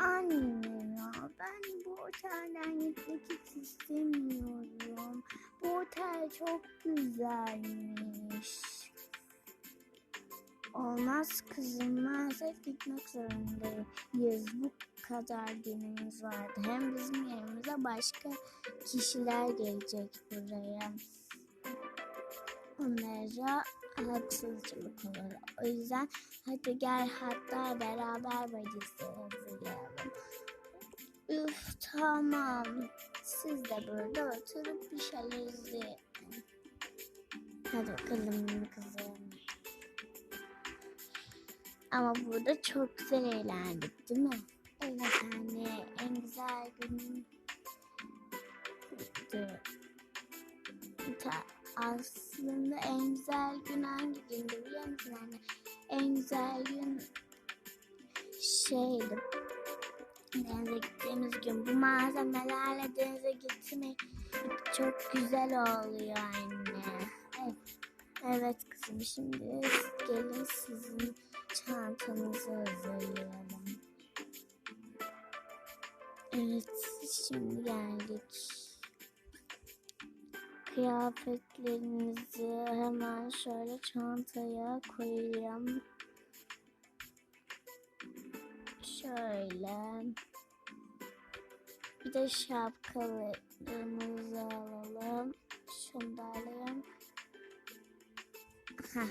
Anne ben bu otelden gitmek hiç istemiyorum. Bu otel çok güzelmiş. Olmaz kızım maalesef gitmek zorundayız. Bu kadar günümüz vardı. Hem bizim yerimize başka kişiler gelecek buraya. Onlara haksızlık olur. O yüzden hadi gel hatta beraber valizi hazırlayalım. Üf tamam. Siz de burada oturup bir şeyler izleyin. Hadi bakalım kızım. Ama burada çok güzel eğlendik değil mi? Evet anne en güzel gün Ta, aslında en güzel gün hangi gündü biliyor musun anne? En güzel gün şeydi. Denize gittiğimiz gün. Bu malzemelerle denize gitmek çok güzel oluyor anne. Evet, evet kızım şimdi gelin sizin çantanızı hazırlayalım. Evet şimdi geldik. Kıyafetlerinizi hemen şöyle çantaya koyayım. Şöyle. Bir de şapkalarımızı alalım. Şunu da alayım. Heh.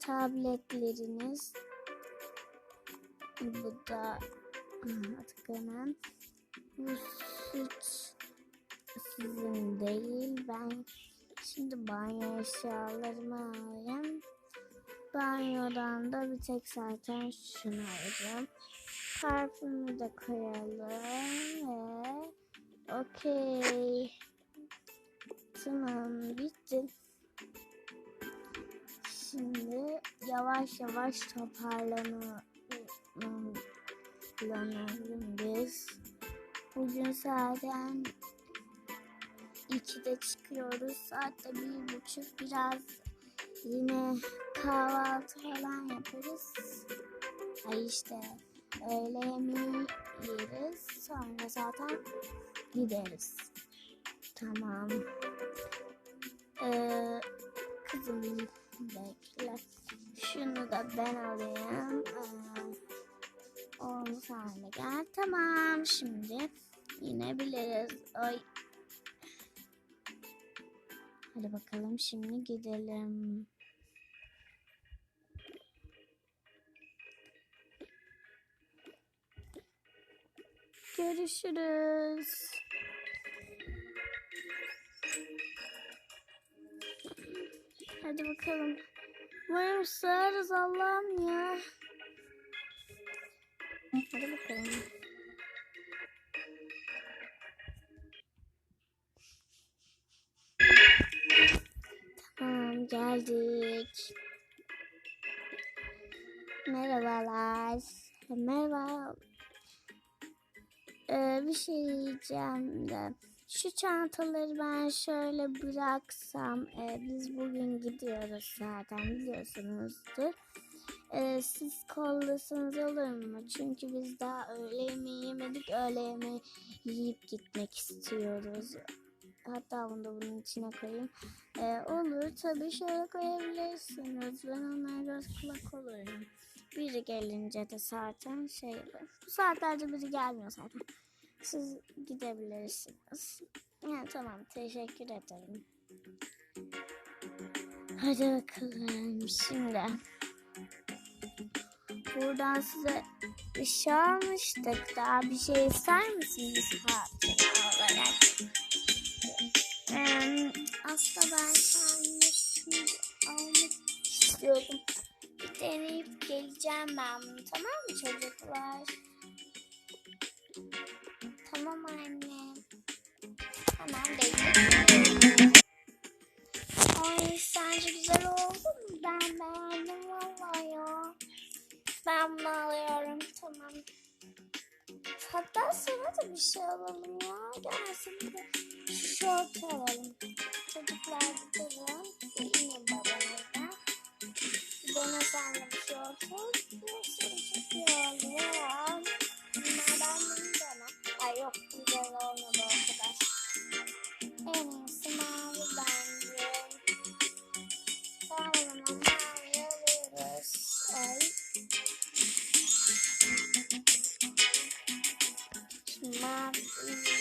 Tabletleriniz. Bu da hemen. Bu süt sizin değil. Ben şimdi banyo eşyalarımı alayım. Banyodan da bir tek zaten şunu alacağım. Parfümü de koyalım ve okey. Tamam bitti. Şimdi yavaş yavaş toparlanalım biz. Bugün zaten 2'de çıkıyoruz. Saatte bir buçuk biraz yine kahvaltı falan yaparız. Ay işte öğle yemeği yeriz. Sonra zaten gideriz. Tamam. Ee, kızım bekle. Şunu da ben alayım. Ee, 10 saniye gel. Tamam. Şimdi inebiliriz. Ay bakalım şimdi gidelim. Görüşürüz. Hadi bakalım. Umarım sığarız Allah'ım ya. Hadi bakalım. Geldik. Merhabalar. Merhaba. Ee, bir şey diyeceğim de. Şu çantaları ben şöyle bıraksam. E, biz bugün gidiyoruz zaten biliyorsunuzdur. E, siz kollasanız olur mu? Çünkü biz daha öğle yemeği yemedik. Öğle yemeği yiyip gitmek istiyoruz. Hatta bunu da bunun içine koyayım. Ee, olur tabii şöyle koyabilirsiniz. Ben onlara göz kulak olurum. Biri gelince de zaten şey Bu saatlerde biri gelmiyor zaten. Siz gidebilirsiniz. Yani tamam teşekkür ederim. Hadi bakalım şimdi. Buradan size bir şey almıştık. Daha bir şey ister misiniz hatıra aslında ben kendime şunu almak istiyordum. Bir deneyip geleceğim ben bunu tamam mı çocuklar? Tamam anne. Hemen bekliyorum. Ay sence güzel oldu mu? Ben beğendim vallahi ya. Ben bunu alıyorum tamam. Hatta sana da bir şey alalım ya. Gelsin bir de Şort alalım. Çocuklar durun. İnin babanıza. Bana sandım şortu. Nasıl çıkıyor ya? Bunlardan bunu dene. Ay yok güzel olmadı arkadaş. En iyisi mavi bence. Tamam o zaman mavi alıyoruz. Mavi.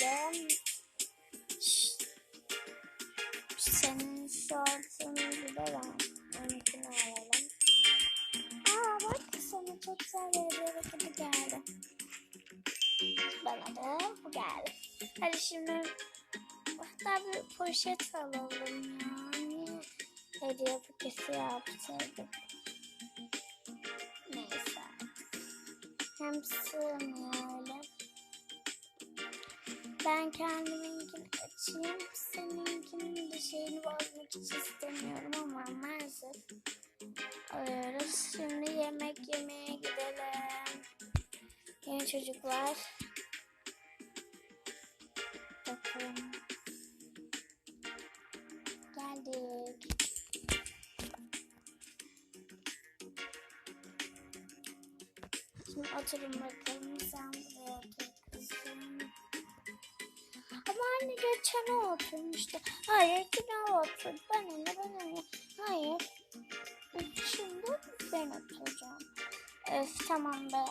Poşet alalım yani. Hediye paketi yaptırdık. Neyse. Hem sığmıyor öyle. Ben kendiminkini açayım. Seninkinin de şeyini bozmak hiç istemiyorum ama maalesef alıyoruz. Şimdi yemek yemeye gidelim. Yeni çocuklar. Bakalım. O oturmuştu. Hayır yine o oturdu. Bana ne bana ne. Hayır. Şimdi ben oturacağım. Öf tamam be.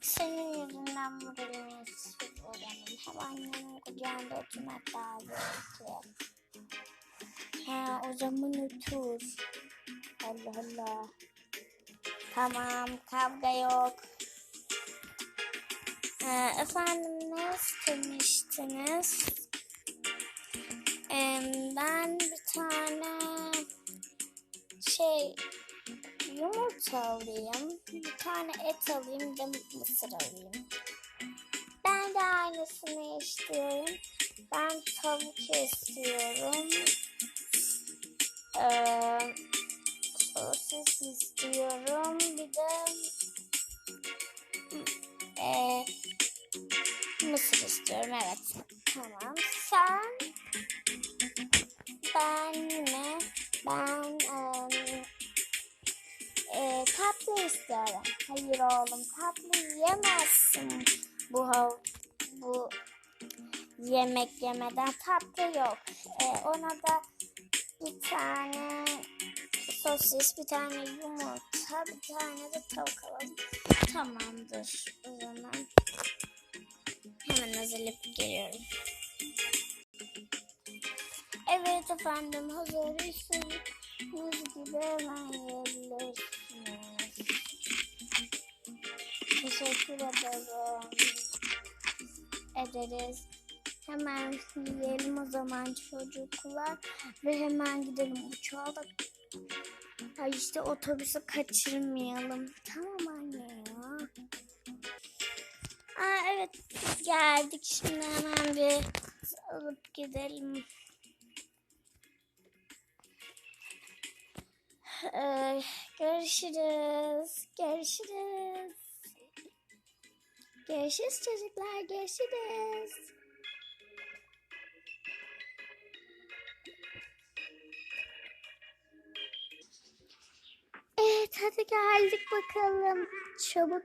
Senin yüzünden moralimiz oranın. Hem annemin kucağında oturmak daha zevkli. Ha o zaman otur. Allah Allah. Tamam kavga yok. Ee, efendim ne istemiştiniz? Ee, ben bir tane şey yumurta alayım. Bir tane et alayım da mısır alayım. Ben de aynısını istiyorum. Ben tavuk istiyorum. Ee, sosis istiyorum. Bir de e, mısır istiyorum. Evet. Tamam. Sen ben ne? Ben em, e, tatlı istiyorum. Hayır oğlum tatlı yiyemezsin. Bu hav- bu yemek yemeden tatlı yok. E, ona da bir tane sosis, bir tane yumurta, bir tane de tavuk alalım. Tamamdır o zaman. Hemen hazırlayıp geliyorum. Evet efendim hazır istediğiniz gibi hemen yiyebilirsiniz. Teşekkür ederim. Ederiz. Hemen yiyelim o zaman çocuklar ve hemen gidelim uçağa da Ay işte otobüsü kaçırmayalım. Tamam Evet geldik şimdi hemen bir alıp gidelim. Ee, görüşürüz. Görüşürüz. Görüşürüz çocuklar. Görüşürüz. Evet hadi geldik bakalım. Çabuk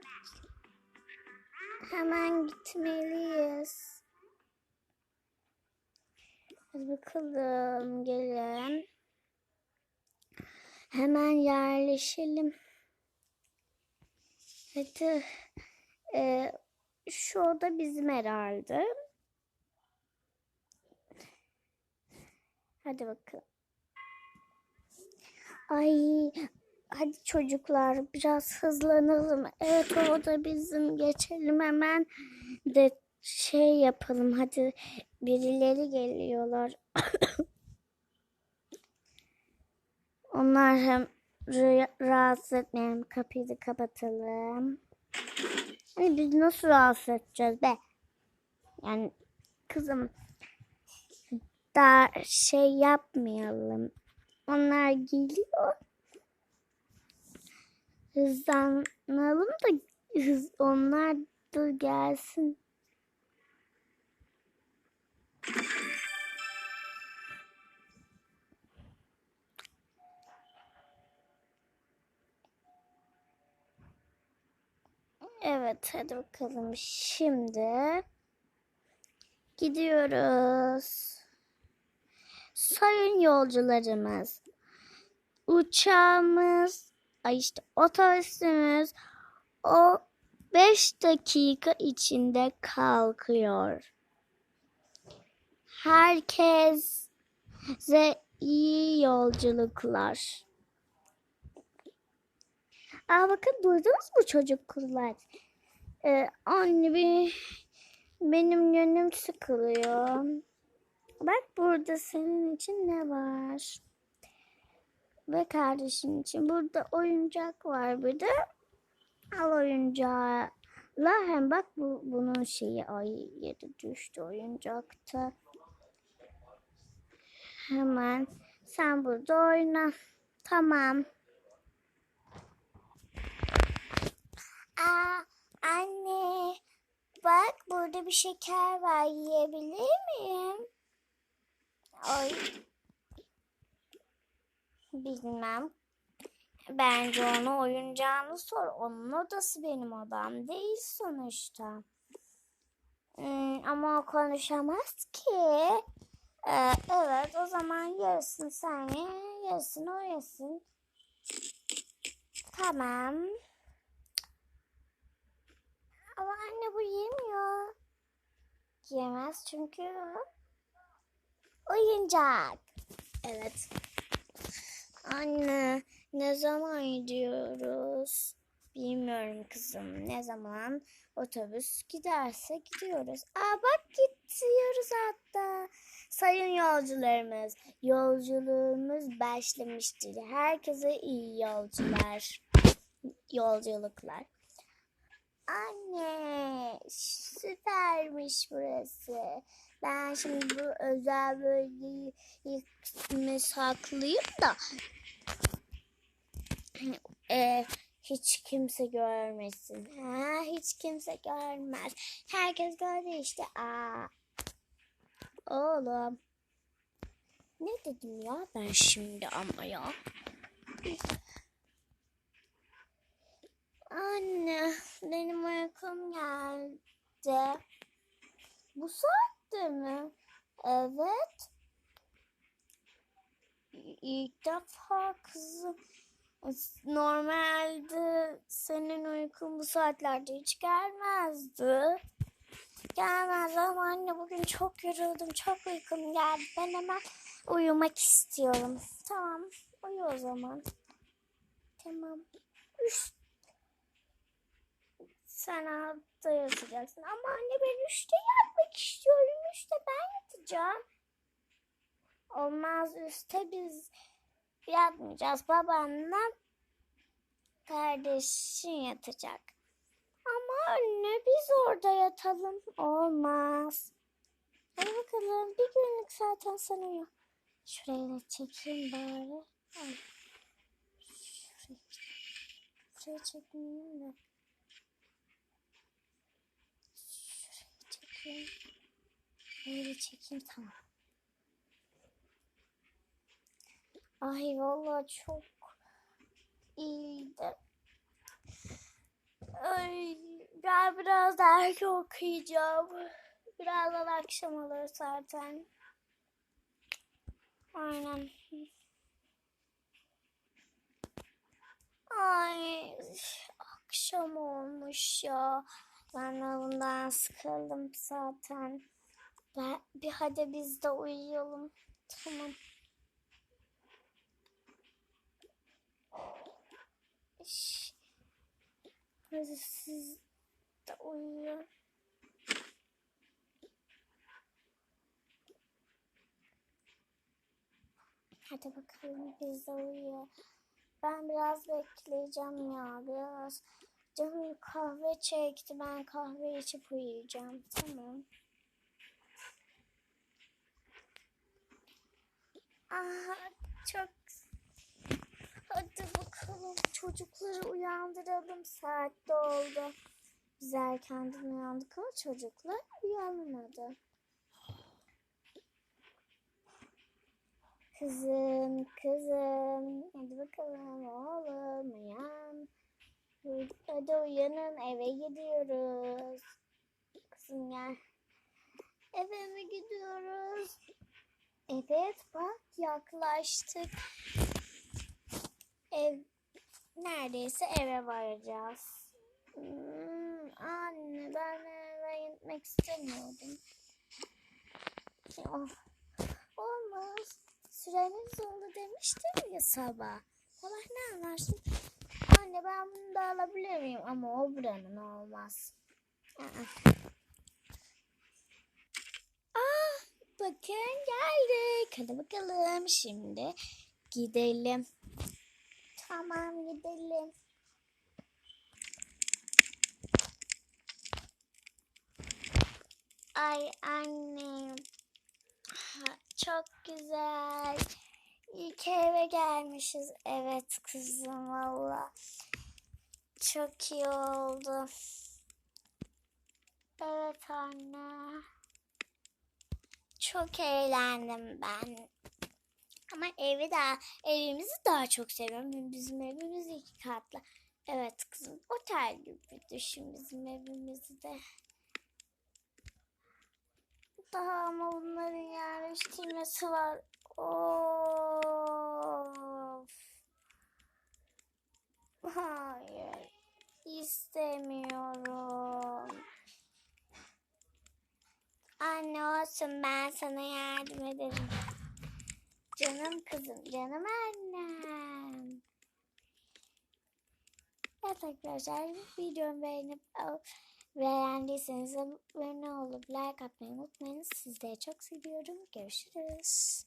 hemen gitmeliyiz. Bakalım gelin. Hemen yerleşelim. Hadi. Ee, şu oda bizim herhalde. Hadi bakalım. Ay hadi çocuklar biraz hızlanalım. Evet o oda bizim geçelim hemen de şey yapalım hadi birileri geliyorlar. Onlar hem rahatsız etmeyelim kapıyı da kapatalım. Hani biz nasıl rahatsız edeceğiz be? Yani kızım daha şey yapmayalım. Onlar geliyor. Hızlanalım da hız, onlar da gelsin. Evet hadi bakalım şimdi gidiyoruz. Sayın yolcularımız uçağımız ay işte otobüsümüz o 5 dakika içinde kalkıyor. Herkese iyi yolculuklar. Aa bakın duydunuz mu çocuklar? Ee, anne bir benim yönüm sıkılıyor. Bak burada senin için ne var? Ve kardeşin için. Burada oyuncak var bir de. Al oyuncağı. La hem bak bu bunun şeyi ay yeri düştü oyuncakta. Hemen sen burada oyna. Tamam. Aa, anne bak burada bir şeker var yiyebilir miyim? Ay. Bilmem. Bence ona oyuncağını sor. Onun odası benim odam değil sonuçta. Hmm, ama o konuşamaz ki. Ee, evet o zaman yarısını sen ye, yarısını o yesin. Tamam. Ama anne bu yemiyor. Yemez çünkü oyuncak. Evet. Anne ne zaman gidiyoruz? Bilmiyorum kızım. Ne zaman otobüs giderse gidiyoruz. Aa bak gidiyoruz hatta. Sayın yolcularımız, yolculuğumuz başlamıştır. Herkese iyi yolcular. Yolculuklar. Anne süpermiş burası. Ben şimdi bu özel bölgeyi saklayayım da e, hiç kimse görmesin. Ha, hiç kimse görmez. Herkes gördü işte. Aa. Oğlum. Ne dedim ya ben şimdi ama ya. Anne benim uykum geldi. Bu saatte mi? Evet. İlk defa kızım. Normalde senin uykun bu saatlerde hiç gelmezdi. Gelmez ama anne bugün çok yoruldum. Çok uykum geldi. Ben hemen uyumak istiyorum. Tamam. Uyu o zaman. Tamam. Üf. Sen altta yatacaksın. Ama anne ben üçte yatmak istiyorum. Üçte ben yatacağım. Olmaz üstte biz yatmayacağız. Babanla kardeşin yatacak. Ama anne biz orada yatalım. Olmaz. Hadi bakalım bir günlük zaten sen uyu. Şuraya da çekeyim bari. Ay. Şuraya, şuraya çekmeyeyim. Çekeyim. Böyle çekeyim tamam. Ay vallahi çok iyiydi. Ay, ben biraz dergi okuyacağım. Birazdan akşam olur zaten. Aynen. Ay akşam olmuş ya. Ben bundan sıkıldım zaten. Ben, bir hadi biz de uyuyalım. Tamam. Şş. Hadi siz de uyuyun. Hadi bakalım biz de uyuyor. Ben biraz bekleyeceğim ya biraz. Canım kahve çekti. Ben kahve içip uyuyacağım. Tamam. Aha çok Hadi bakalım çocukları uyandıralım. Saat doldu. Biz erkenden uyandık ama çocuklar uyanmadı. Kızım, kızım. Hadi bakalım oğlum uyan. Hadi uyanın eve gidiyoruz. Kızım gel. Eve mi gidiyoruz? Evet bak yaklaştık. Ev neredeyse eve varacağız. Hmm, Anne ben eve gitmek istemiyordum. Oh, olmaz. Süreniz oldu demiştim ya sabah. Sabah ne anlarsın? Anne ben bunu da alabilir miyim? Ama o buranın olmaz. Aa. Ah, bakın geldik. Hadi bakalım şimdi gidelim. Tamam gidelim. Ay annem. Çok güzel. İyi eve gelmişiz. Evet kızım valla. Çok iyi oldu. Evet anne. Çok eğlendim ben. Ama evi daha, evimizi daha çok seviyorum. Bizim evimiz iki katlı. Evet kızım, otel gibi düşün bizim evimizi de. Daha ama bunların yerleştirmesi var. Of. İstemiyorum. Anne olsun ben sana yardım ederim. Canım kızım, canım annem. Evet arkadaşlar videomu beğenip beğendiyseniz abone olup like atmayı unutmayın. Sizleri çok seviyorum. Görüşürüz.